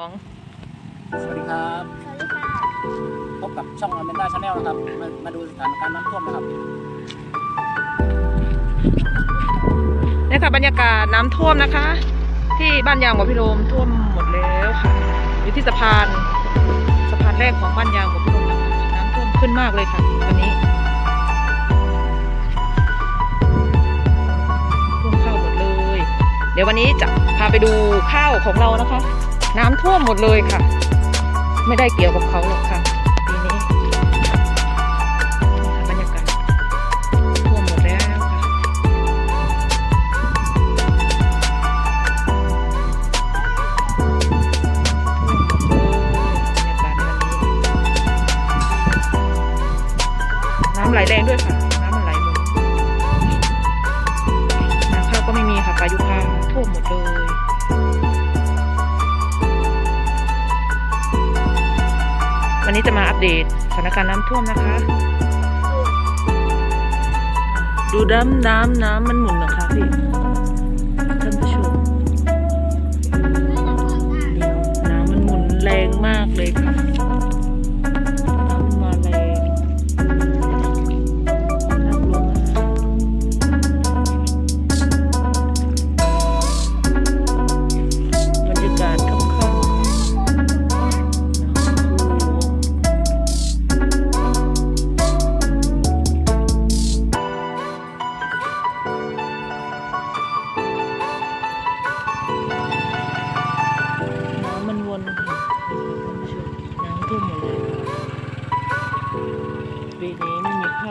สองสวัสดีครับสวัสดีค่ะพบกับช่องอเมนด้าชาแนลนะครับ มามาดูสถานการณ์น้ำท่วมนะครับ นี่ค่ะบรรยากาศน้ำท่วมนะคะ ที่บ้านยางบ่อพิโรมท่วมหมดแล้วค่ะอยู่ที่สะพานสะพานแรกของบ้านยางบ่อพิโรมนะคะน้ำท่วมขึ้นมากเลยค่ะวันนี้ท่วมเข้าหมดเลย เดี๋ยววันนี้จะพาไปดูข้าวของเรานะคะ น้ำท่วมหมดเลยค่ะ ไม่ได้เกี่ยวกับเขาหรอกค่ะ วันนี้จะมาอัปเดตสถานการณ์น้ำท่วมนะคะ ดูน้ำน้ำน้ำมันหมุนนะคะพี่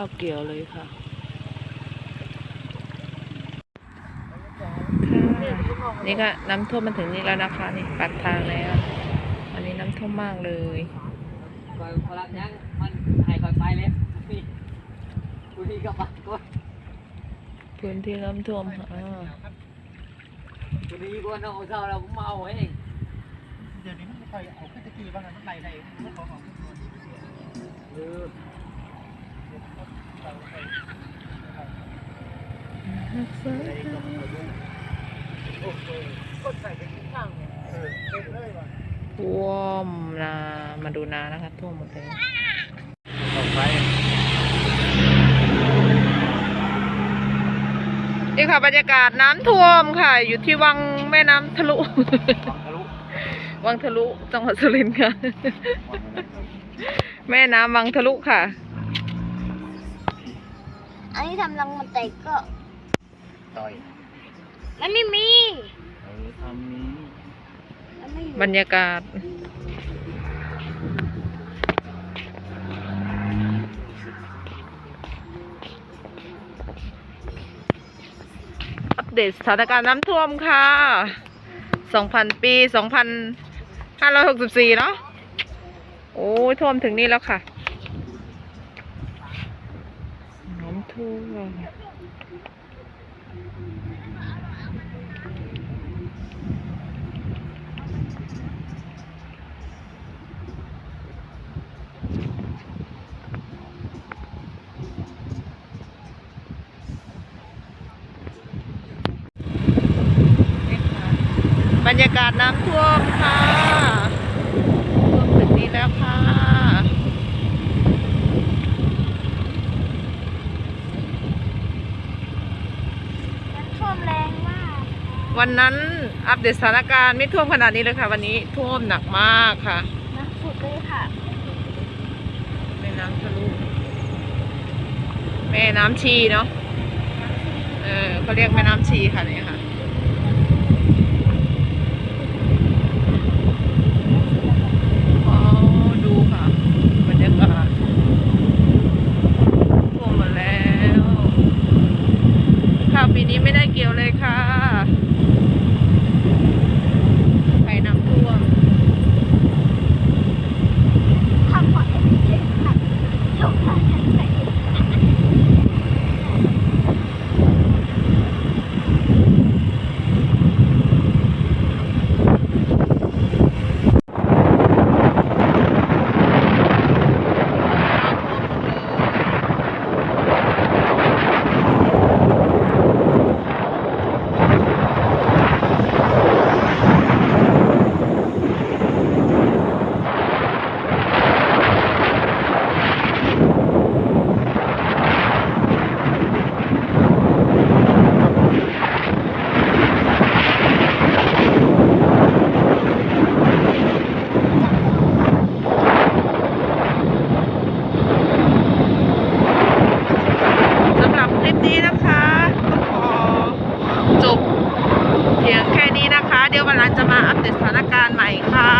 าวเกี่ยวเลยค่ะค่ะนี่ก็น้ำท่วมมาถึงนี่แล้วนะคะนี่ปัดทางแล้วอันนี้น้ำท่วมมากเลยคอยพลังยังมันให้คอยไปเลยนี่กูนี่ก็ปัดก็พื้นที่น้ำท่วมค่ะอ่ากูนี่ก็น้องเศร้าเราก็เมาเองเดี๋ยวนี้มันไม่ค่อยเอาขึ้นตะกี้บ้างนะมันไหลไหลมันของของเออ ท่วมนา มาดูนานะคะท่วมหมดเลยขอไฟนี่ค่ะบรรยากาศน้ำท่วมค่ะ อยู่ที่วังแม่น้ำทะลุ วังทะลุ จังหวัดสุรินทร์ค่ะ แม่น้ำวังทะลุค่ะ อันนี้ทำรังมันแต่ก็ ต่อยมันไม่มี เออทำนี้มันไม่มีบรรยากาศ อัปเดตสถานการณ์น้ำท่วมค่ะ 2,000 ปี 2,564 เนาะ โอ้ยท่วมถึงนี่แล้วค่ะ น้ำท่วมบรรยากาศน้ำท่วมค่ะท่วมถึงนี้แล้วค่ะ มันท่วมแรงมากวันนั้นอัปเดตสถานการณ์ไม่ท่วมขนาดนี้เลยค่ะ วันนี้ท่วมหนักมากค่ะนะสุดเลยค่ะแม่น้ำทะลุแม่น้ำชีเนาะเออเขาเรียกแม่น้ำชีค่ะเนี่ยค่ะ อ๋อ ดูค่ะ บรรยากาศท่วมหมาแล้วข้าว ปีนี้ไม่ได้เกี่ยวเลยค่ะไปน้ำท่วม ทำก่อนให้มันเจ็บค่ะยกขาฉันใส่ เดี๋ยววันหลังจะมาอัปเดตสถานการณ์ใหม่ค่ะ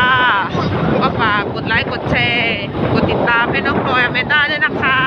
ก็ฝากกดไลค์ กดแชร์ กดติดตามให้น้องพลอยอเมด้าด้วยนะคะ